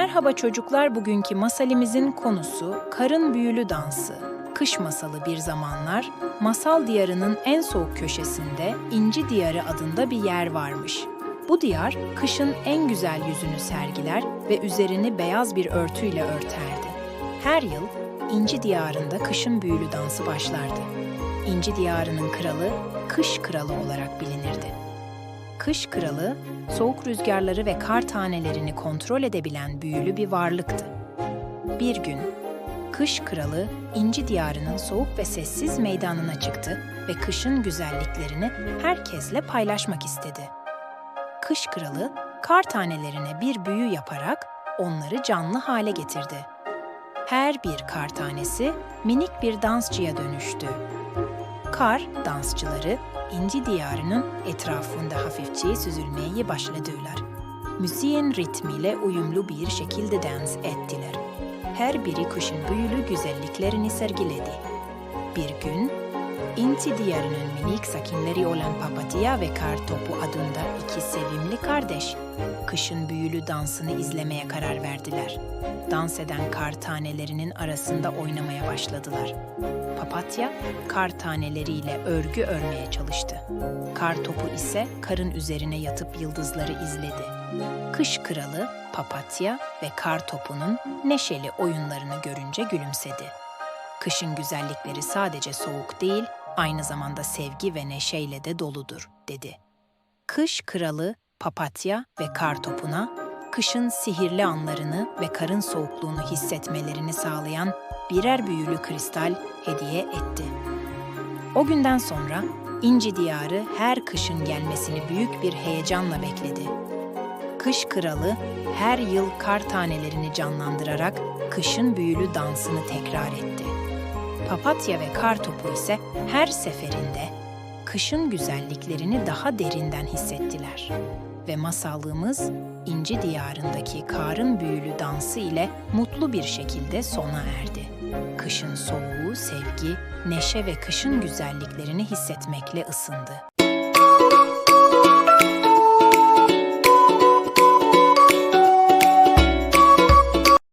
Merhaba çocuklar, bugünkü masalimizin konusu karın büyülü dansı. Kış masalı bir zamanlar, masal diyarının en soğuk köşesinde İnci Diyarı adında bir yer varmış. Bu diyar, kışın en güzel yüzünü sergiler ve üzerini beyaz bir örtüyle örterdi. Her yıl İnci Diyarı'nda kışın büyülü dansı başlardı. İnci Diyarı'nın kralı, Kış Kralı olarak bilinirdi. Kış kralı, soğuk rüzgarları ve kar tanelerini kontrol edebilen büyülü bir varlıktı. Bir gün, kış kralı İnci Diyarı'nın soğuk ve sessiz meydanına çıktı ve kışın güzelliklerini herkesle paylaşmak istedi. Kış kralı, kar tanelerine bir büyü yaparak onları canlı hale getirdi. Her bir kar tanesi minik bir dansçıya dönüştü. Kar dansçıları İnci Diyarı'nın etrafında hafifçe süzülmeye başladılar. Müziğin ritmiyle uyumlu bir şekilde dans ettiler. Her biri kuşun büyülü güzelliklerini sergiledi. Bir gün, İnci Diyarı'nın minik sakinleri olan Papatya ve Kartopu adında iki sevimli kardeş, kışın büyülü dansını izlemeye karar verdiler. Dans eden kar tanelerinin arasında oynamaya başladılar. Papatya, kar taneleriyle örgü örmeye çalıştı. Kar topu ise karın üzerine yatıp yıldızları izledi. Kış kralı, papatya ve kar topunun neşeli oyunlarını görünce gülümsedi. Kışın güzellikleri sadece soğuk değil, aynı zamanda sevgi ve neşeyle de doludur, dedi. Kış kralı, papatya ve kar topuna, kışın sihirli anlarını ve karın soğukluğunu hissetmelerini sağlayan birer büyülü kristal hediye etti. O günden sonra İnci Diyarı her kışın gelmesini büyük bir heyecanla bekledi. Kış kralı her yıl kar tanelerini canlandırarak kışın büyülü dansını tekrar etti. Papatya ve kar topu ise her seferinde kışın güzelliklerini daha derinden hissettiler. Ve masallığımız İnci Diyarı'ndaki karın büyülü dansı ile mutlu bir şekilde sona erdi. Kışın soğuğu, sevgi, neşe ve kışın güzelliklerini hissetmekle ısındı.